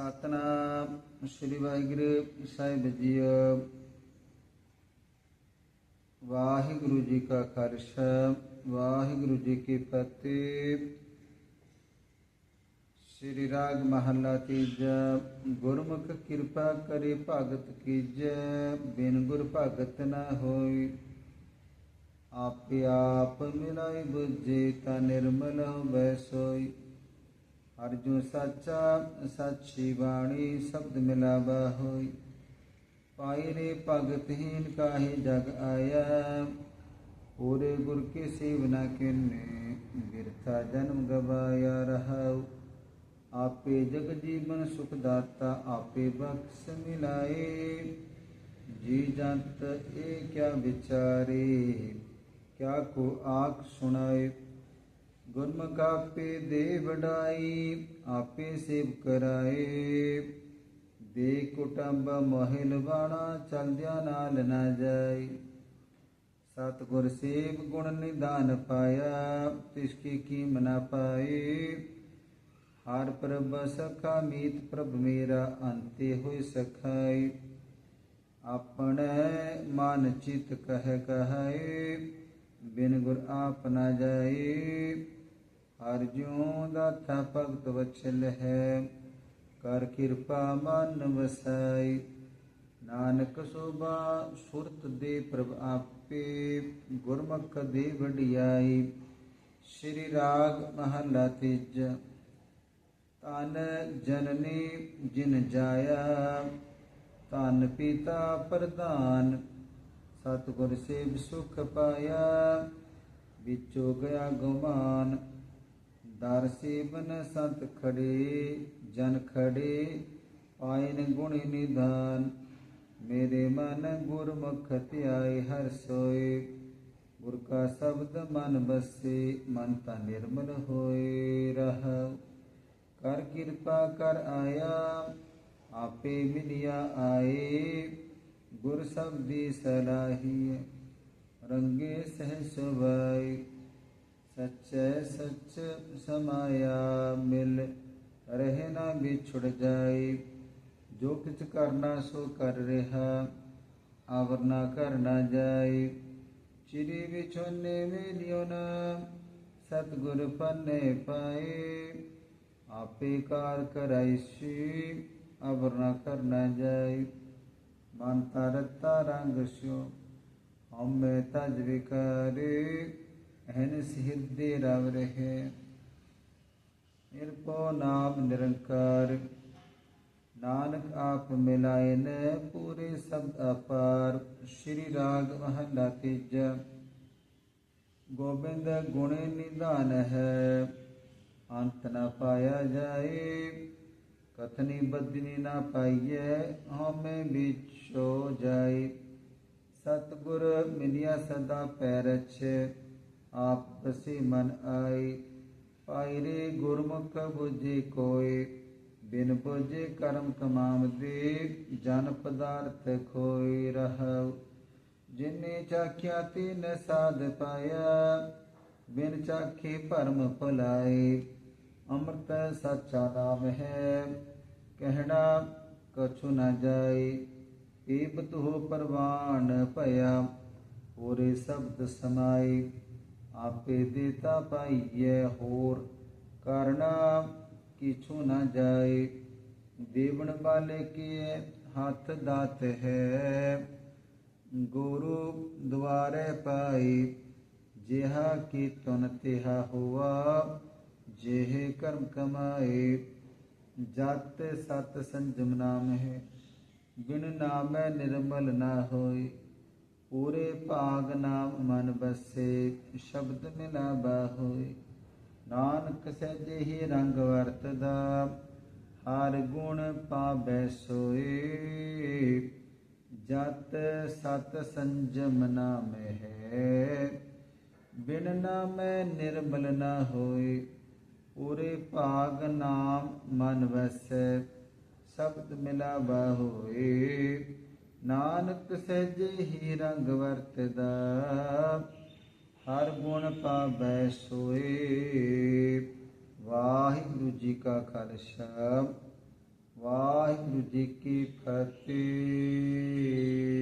ਸਤਨਾਮ ਸ੍ਰੀ ਵਾਹਿਗੁਰੂ ਸਾਹਿਬ ਜੀ ਵਾਹਿਗੁਰੂ ਜੀ ਕਾ ਖਾਲਸਾ, ਵਾਹਿਗੁਰੂ ਜੀ ਕੀ ਫਤਿਹ। ਸ੍ਰੀ ਰਾਗ ਮਹੱਲਾ ਤੀਜਾ, ਗੁਰਮੁਖ ਕਿਰਪਾ ਕਰੇ ਭਗਤ ਕੀਜੈ ਬਿਨ ਗੁਰ ਭਗਤ ਨਾ ਹੋਈ। ਆਪੇ ਆਪ ਮਿਲਾਈ ਬੁਝੇ ਤਾਂ ਨਿਰਮਲ ਹੋਵੇ ਸੋਈ। ਅਰਜੁਨ ਸਾਚਾ ਸਾਚੀ ਬਾਣੀ ਸ਼ਬਦ ਮਿਲਾਵਾ ਹੋਈ। ਪਾਈ ਰੇ ਭਗਤਹੀਨ ਕਾਹੇ ਜਗ ਆਇਆ। ਪੂਰੇ ਗੁਰ ਕੇ ਸੇਵਨਾ ਕਿਨੇ, ਬਿਰਥਾ ਜਨਮ ਗਵਾਇਆ ਰਹਾਉ। ਆਪੇ ਜਗ ਜੀਵਨ ਸੁਖ ਦਾਤਾ, ਆਪੇ ਬਖਸ਼ ਮਿਲਾਏ। ਜੀ ਜੰਤ, ਇਹ ਕਿਆ ਵਿਚਾਰੇ, ਕਿਆ ਕੋ ਆਖ ਸੁਣਾਏ। ਗੁਰਮੁਖ ਆਪੇ ਦੇ ਵਡਾਈ ਆਪੇ ਸੇਵ ਕਰਾਏ। ਦੇ ਕੁਟੰਬ ਮਹਿਲ ਬਾਣਾ, ਚਲਦਿਆਂ ਨਾਲ ਨਾ ਜਾਈ। ਸਤਿਗੁਰ ਸੇਵ ਗੁਣ ਨਿਦਾਨ ਪਾਇਆ, ਤਿਸ ਕੀ ਕੀਮ ਨਾ ਪਾਏ। ਹਰ ਪ੍ਰਭ ਸਖਾ ਮੀਤ ਪ੍ਰਭ ਮੇਰਾ ਅੰਤੇ ਹੋਏ ਸਖਾਈ ਆਪਣੇ ਮਨ ਚਿਤ ਕਹਿ ਕਹਾਏ, ਬਿਨ ਗੁਰ ਆਪ ਨਾ ਜਾਏ। ਅਰਜੂ ਜਿਉ ਦਾਤਾ ਭਗਤ ਵਚਲ ਹੈ, ਕਰ ਕਿਰਪਾ ਮਨ ਵਸਾਈ। ਨਾਨਕ ਸੋਭਾ ਸੁਰਤ ਦੇ ਪ੍ਰਭ ਆਪੇ, ਗੁਰਮੁਖ ਦੇ ਵਡਿਆਈ। ਸ੍ਰੀ ਰਾਗ ਮਹਲਾ ਤੀਜਾ ਤਨ ਜਨਨੀ ਜਿਨ ਜਾਇਆ ਤਨ ਪਿਤਾ ਪ੍ਰਧਾਨ, ਸਤਿਗੁਰ ਸੇਵ ਸੁਖ ਪਾਇਆ। ਵਿਚੋ ਗਿਆ ਗੁਮਾਨ ਦਰ ਸੇਵਨ ਸੰਤ ਖੜੇ, ਜਨ ਖੜੇ ਪਾਇਨ ਗੁਣ ਨਿਧਾਨ। ਮੇਰੇ ਮਨ ਗੁਰਮੁਖ ਧਿਆਏ ਹਰ ਸੋਏ, ਗੁਰ ਕਾ ਸ਼ਬਦ ਮਨ ਬਸੇ, ਮਨ ਤਾਂ ਨਿਰਮਲ ਹੋਏ ਰਹ। ਕਰ ਕਿਰਪਾ ਕਰ ਆਇਆ, ਆਪੇ ਮਿਲਿਆ ਆਏ। ਗੁਰ ਸਬਦੀ ਸਲਾਹੀ ਰੰਗੇ ਸਹਿ ਸੁਭਾਈ ਸੱਚੈ ਸੱਚ ਸਮਾਇਆ ਮਿਲ, ਰਹਿ ਨਾ ਵਿਛੜ ਜਾਈ। ਜੋ ਕਿਛ ਕਰਨਾ ਸੋ ਕਰ ਰਿਹਾ, ਆਵਰ ਨਾ ਕਰ ਨਾ ਜਾਈ। ਚਿਰੀ ਵਿਛੋਨੇ ਮੇਲਿਓ ਨਾ, ਸਤਿਗੁਰ ਪੰਨੇ ਪਾਏ ਆਪੇ ਕਾਰ ਕਰਾਈਸੀ ਅਵਰ ਨਾ ਕਰ ਨਾ ਜਾਈ। ਮਨ ਤਰਤਾ ਰੰਗ ਸਿਓ ਹਮੇ ਤਜ ਵਿਕਾਰੇ। ਅਹਨ ਸਿਹਿਰਦੇ ਰਵ ਰਹੇ। ਨਿਰਭਉ ਨਾਮ ਨਿਰੰਕਾਰ। ਨਾਨਕ ਆਪ ਮਿਲਾਇਨ, ਪੂਰੇ ਸਬਦ ਅਪਾਰ। ਸ਼੍ਰੀ ਰਾਗ ਮਹਲਾ ਤੀਜਾ। ਗੋਬਿੰਦ ਗੁਣੇ ਨਿਧਾਨ ਹੈ। ਅੰਤ ਨਾ ਪਾਇਆ ਜਾਏ। ਕਥਨੀ ਬਦਨੀ ਨਾ ਪਾਈਐ ਹਉਮੈ ਵਿਚੋ ਜਾਏ। ਸਤਗੁਰ ਮਿਲਿਆ ਸਦਾ ਪੈਰਛ। ਆਪ ਬਸੇ ਮਨ ਆਈ। ਪਾਇਰੇ ਗੁਰਮੁਖ ਬੁਝੇ ਕੋਏ, ਬਿਨ ਬੁਝੇ ਕਰਮ ਕਮਾਮ ਦੇ ਜਨ ਪਦਾਰਥ ਖੋਈ ਰਹਉ ਜਿਨੇ ਚਾਖਿਆ ਤਿਨ ਸਾਧ ਪਾਇਆ, ਬਿਨ ਚਾਖੇ ਭਰਮ ਭੁਲਾਏ। ਅੰਮ੍ਰਿਤ ਸੱਚਾ ਨਾਮ ਹੈ, ਕਹਿਣਾ ਕਛੁ ਨਾ ਜਾਏ। ਪੀਬਤ ਹੋ ਪਰਵਾਨ ਭਇਆ, ਪੂਰੇ ਸ਼ਬਦ ਸਮਾਏ। ਆਪੇ ਦੇਤਾ ਪਾਈਏ ਹੋਰ, ਕਰਨਾ ਕਿਛੁ ਨ ਜਾਏ। ਦੇਵਨ ਵਾਲੇ ਕੀ ਹੱਥ ਦਾਤ ਹੈ। ਗੁਰੂ ਦੁਆਰੇ ਪਾਈ ਜਿਹਾ ਕੀ ਤੁਨ ਤਿਹਾ ਹੋਆ, ਜਿਹੇ ਕਰਮ ਕਮਾਏ। ਜਤ ਸਤ ਸੰਜਮ ਨਾਮ ਹੈ, ਬਿਨ ਨਾਮੈ ਨਿਰਮਲ ਨਾ ਹੋਏ। ਪੂਰੇ ਭਾਗ ਨਾਮ ਮਨ ਬਸੇ, ਸ਼ਬਦ ਮਿਲਾ ਹੋਏ। ਨਾਨਕ ਸਹਿਜੇ ਹੀ ਰੰਗ ਵਰਤਦਾ, ਹਰ ਗੁਣ ਪਾਵੈ ਸੋਏ। ਜਤ ਸਤ ਸੰਜਮ ਨਾਮ ਹੈ, ਬਿਨ ਨਾਮੈ ਨਿਰਮਲ ਨਾ ਹੋਏ। ਪੂਰੇ ਭਾਗ ਨਾਮ ਮਨ ਵਸੈ ਸ਼ਬਦ ਮਿਲਾਵਾ ਹੋਏ। ਨਾਨਕ ਸਹਿਜੇ ਹੀ ਰੰਗ ਵਰਤਦਾ, ਹਰ ਗੁਣ ਪਾਵੈ ਸੋਏ। ਵਾਹਿਗੁਰੂ ਜੀ ਕਾ ਖਾਲਸਾ, ਵਾਹਿਗੁਰੂ ਜੀ ਕੀ ਫਤਿਹ।